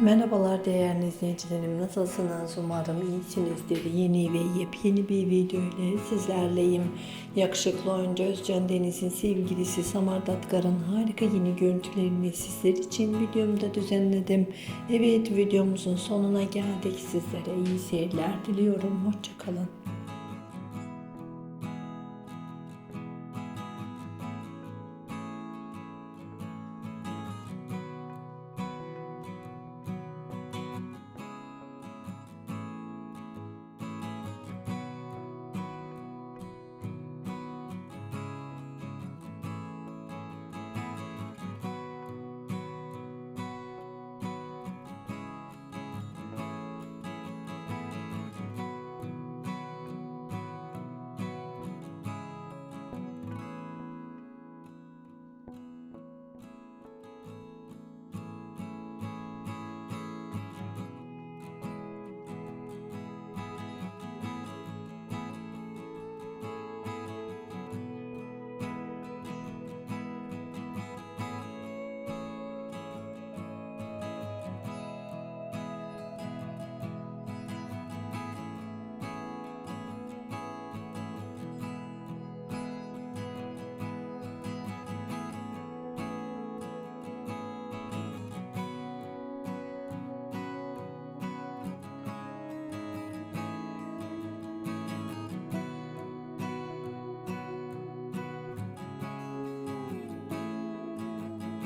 Merhabalar değerli izleyicilerim. Nasılsınız? Umarım iyisinizdir. Yeni ve yepyeni bir video ile sizlerleyim. Yakışıklı oyuncu Özcan Deniz'in sevgilisi Samar Datkar'ın harika yeni görüntülerini sizler için videomda düzenledim. Evet videomuzun sonuna geldik. Sizlere iyi seyirler diliyorum. Hoşçakalın.